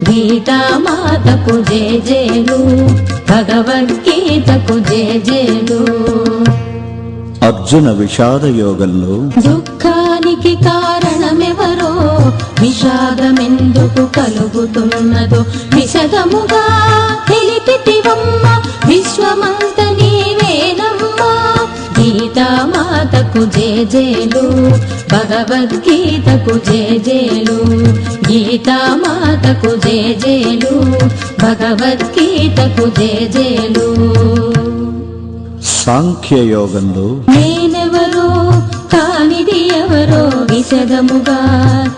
గీతామాతకు జేజేలు భగవద్గీతకు జేజేలు అర్జున విషాద యోగంలో దుఃఖానికి కారణమెవరో? విషాదమెందుకు కలుగుతున్నదో? విషదముగా జేజేలు భగవద్గీతకు జేజేలు గీతామాతకు జేజేలు భగవద్గీతకు జేజేలు. సాంఖ్య యోగంలో నేనెవరో కానిది ఎవరో విశదముగా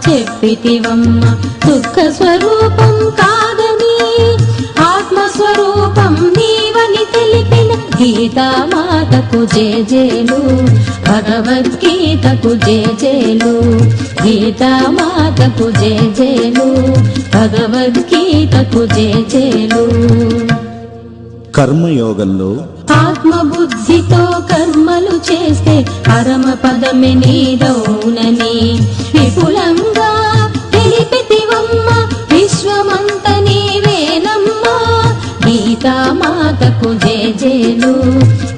చెప్పితివమ్మ దుఃఖ స్వరూపం కాదని ఆత్మస్వరూపం నీవని తెలిపిన గీతామాతకు జేజేలు భగవద్గీతకు జేజేలు గీతామాతకు జేజేలు భగవద్గీతకు జేజేలు కర్మయోగంలో ఆత్మబుద్ధితో కర్మలు చేస్తే పరమ పదమే నీదౌనని గీతామాతకు జేజేలు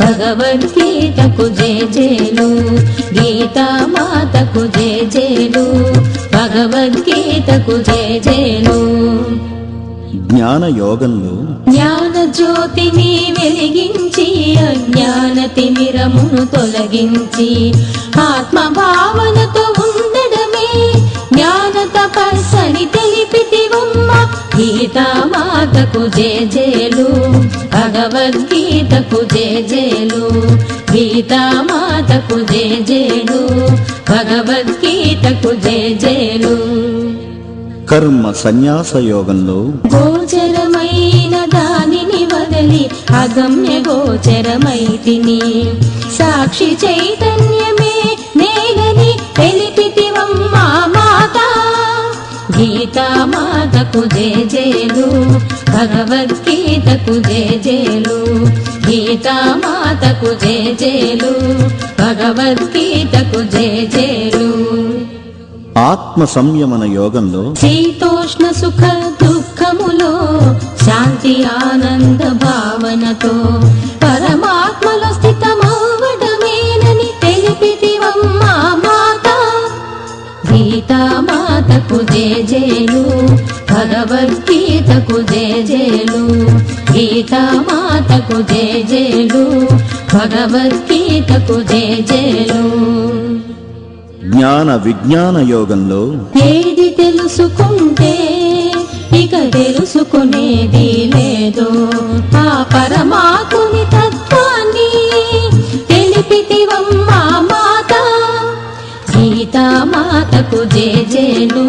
భగవద్గీతకు జేజేలు గీతామాతకు జేజేలు భగవద్గీతకు జేజేలు. జ్ఞాన యోగంలో జ్ఞాన జ్యోతిని వెలిగించి అజ్ఞాన తిమిరమును తొలగించి ఆత్మ భావనతో ఉండడమే జ్ఞాన తపస్సని తెలిపితివమ్మ గీతామాతకు జేజేలు భగవద్గీతకు జేజేలు గీతామాతకు జేజేలు భగవద్గీతకు జేజేలు. కర్మ సన్యాస యోగంలో గోచరమైన దానిని వదలి అగమ్య గోచరమైతిని. సాక్షి చైతన్యమే మాత గీతామాతకు జేజేలు భగవద్గీతకు జేజేలు గీతామాతకు జేజేలు భగవద్గీతకు జేజేలు ఆత్మ సంయమన యోగంలో శీతోష్ణ సుఖ దుఃఖములో జేజేలు భగవద్గీతకు జేజేలు గీతామాతకు జేజేలు భగవద్గీతకు జేజేలు జ్ఞాన విజ్ఞాన యోగంలో ఏది తెలుసుకుంటే ఇక తెలుసుకునేది లేదు. ఆ పరమాత్ముని తత్వాన్ని తెలిపితివమ్మా మాత గీతా మాతకు జేజేలు